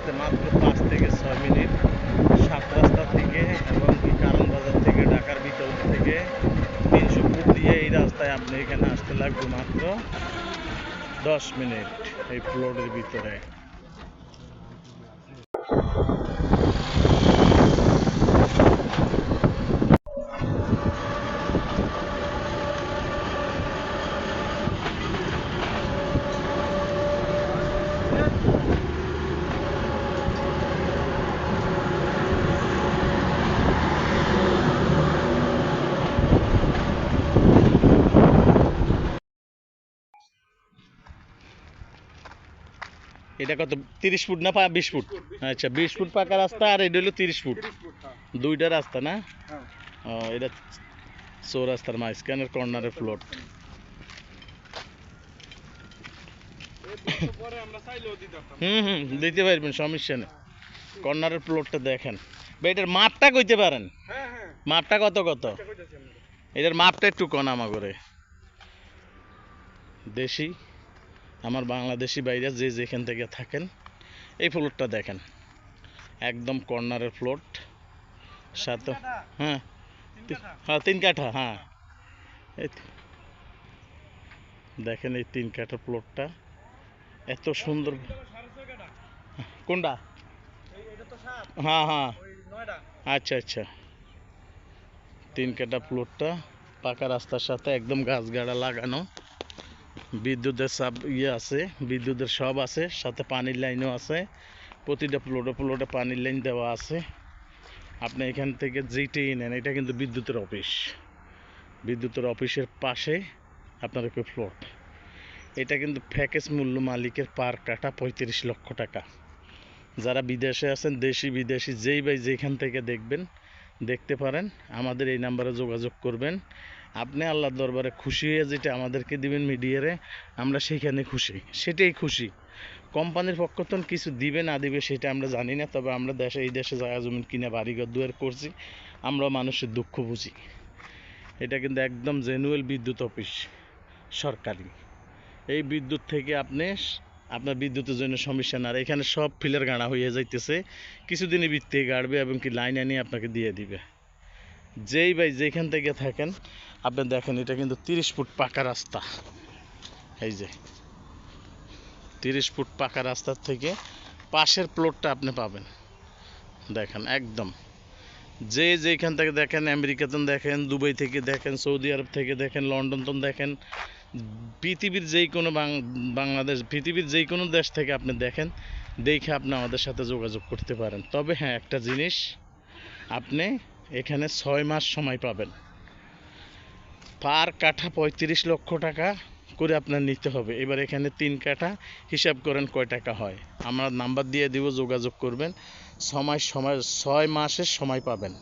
আসতে মাত্র পাঁচ থেকে ছয় মিনিট, সাত রাস্তা থেকে এবং কি কারণ বাজার থেকে, ঢাকার বিকল্প থেকে তিনশো ফুট দিয়ে এই রাস্তায় আপনি এখানে আসতে লাগবে মাত্র দশ মিনিট এই প্লটের ভিতরে। এটা কত? তিরিশ ফুট না বিশ ফুট? আচ্ছা বিশ ফুট পাকা রাস্তা আর এটা হলো তিরিশ ফুট। দুইটা রাস্তা না? ও, এটা চৌরাস্তার মাঝখানের কর্নারের প্লট হুম হুম, দিতে পারবেন, সমস্যা নেই। কর্নারের প্লটটা দেখেন। এটার মাপটা কইতে পারেন? মাপটা কত কত? এটার মাপটা একটু কন আমা করে দেশি? আমার বাংলাদেশি বাইরে যে যেখান থেকে থাকেন এই ফ্লোরটা দেখেন। একদম কর্নারের প্লট সাথে হ্যাঁ। হ্যাঁ তিন কাঠা হ্যাঁ। এই দেখেন এই তিন কাঠা প্লটটা এত সুন্দর কোনটা? হ্যাঁ হ্যাঁ। আচ্ছা আচ্ছা। তিন কাঠা প্লটটা পাকা রাস্তার সাথে একদম গাছ গাড়া লাগানো। বিদ্যুতের সাব ইয়ে আছে, বিদ্যুতের সব আছে, সাথে পানির লাইনও আছে। প্রতিটা প্লোটে প্লোটে পানির লাইন দেওয়া আছে। আপনি এখান থেকে যেইটাই নেন, এটা কিন্তু বিদ্যুতের অফিস। বিদ্যুতের অফিসের পাশে আপনার একটা প্লট এটা কিন্তু প্যাকেজ মূল্য মালিকের পার কাটা পঁয়ত্রিশ লক্ষ টাকা। যারা বিদেশে আছেন, দেশি বিদেশি যেই ভাই যেখান থেকে দেখবেন, দেখতে পারেন, আমাদের এই নাম্বারে যোগাযোগ করবেন। আপনি আল্লাহর দরবারে খুশি হয়ে যেটা আমাদেরকে দিবেন মিডিয়ারে, আমরা সেইখানে খুশি। সেটাই খুশি। কোম্পানির পক্ষ থেকে কিছু দিবে না দিবে, সেটা আমরা জানি না, তবে আমরা দেশে, এই দেশে জায়গা জমিন কিনে বাড়িঘর দুয়ার করছি আমরা মানুষের দুঃখ বুঝি। এটা কিন্তু একদম জেনুয়েল বিদ্যুৎ অফিস, সরকারি। এই বিদ্যুৎ থেকে আপনি আপনার বিদ্যুতের জন্য সমস্যা না, আর এখানে সব ফিলের গাড়া হয়ে যাইতেছে, কিছুদিনই বৃত্তি গাড়বে এবং কি লাইন আনি আপনাকে দিয়ে দিবে। যেই ভাই যেখান থেকে থাকেন আপনি দেখেন, এটা কিন্তু তিরিশ ফুট পাকা রাস্তা। এই যে, তিরিশ ফুট পাকা রাস্তার থেকে পাশের প্লটটা আপনি পাবেন। দেখেন, একদম। যে যেখান থেকে দেখেন আমেরিকাতে দেখেন, দুবাই থেকে দেখেন, সৌদি আরব থেকে দেখেন লন্ডন তো দেখেন, পৃথিবীর যেই কোনো বাংলাদেশ, পৃথিবীর যেই কোনো দেশ থেকে আপনি দেখেন, দেখে আপনি আমাদের সাথে যোগাযোগ করতে পারেন। তবে হ্যাঁ একটা জিনিস, আপনি এখানে ছয় মাস সময় পাবেন। পার কাঠা পঁয়ত্রিশ লক্ষ টাকা করে আপনার নিতে হবে। এবার এখানে তিন কাঠা হিসাব করেন কয় টাকা হয়। আমরা নাম্বার দিয়ে দিব, যোগাযোগ করবেন। সময় সময়, ছয় মাসের সময় পাবেন।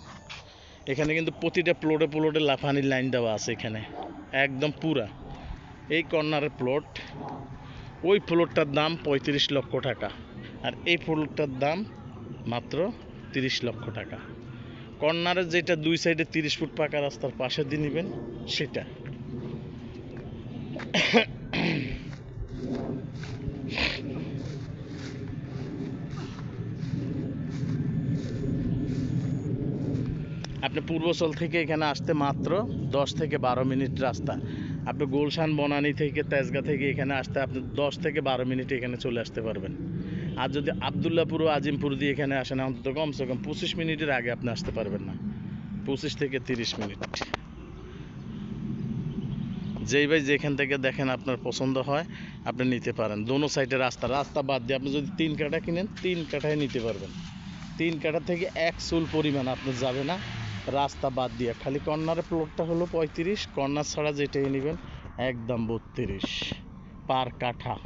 এখানে কিন্তু প্রতিটা প্লটে প্লটে লাফানির লাইন দেওয়া আছে এখানে। একদম পুরা। এই কর্নারের প্লট ওই প্লটটার দাম পঁয়ত্রিশ লক্ষ টাকা। আর এই প্লটটার দাম মাত্র তিরিশ লক্ষ টাকা। কর্নারের যেটা দুই সাইডে তিরিশ ফুট পাকা রাস্তার পাশে দিয়ে নেবেন, সেটা। আপনি পূর্বচল থেকে এখানে আসতে মাত্র দশ থেকে বারো মিনিট রাস্তা। আপনি গুলশান, বনানী থেকে, তেজগা থেকে এখানে আসতে আপনি দশ থেকে বারো মিনিটে এখানে চলে আসতে পারবেন। আর যদি আবদুল্লাপুর ও আজিমপুর দিয়ে এখানে আসেন, অন্তত কমসে কম পঁচিশ মিনিটের আগে আপনি আসতে পারবেন না। পঁচিশ থেকে তিরিশ মিনিট। যেই ভাই যেখান থেকে দেখেন আপনার পছন্দ হয়, আপনি নিতে পারেন। দোনো সাইডে রাস্তা। রাস্তা বাদ দিয়ে আপনি যদি তিন কাঠা কিনেন, তিন কাঠায় নিতে পারবেন। তিন কাঠা থেকে এক চুল পরিমাণ আপনার যাবে না। রাস্তা বাদ দিয়ে। খালি কর্নারের প্লটটা হলো পঁয়ত্রিশ, কর্নার ছাড়া যেটাই নেবেন, একদম বত্রিশ। পার কাঠা।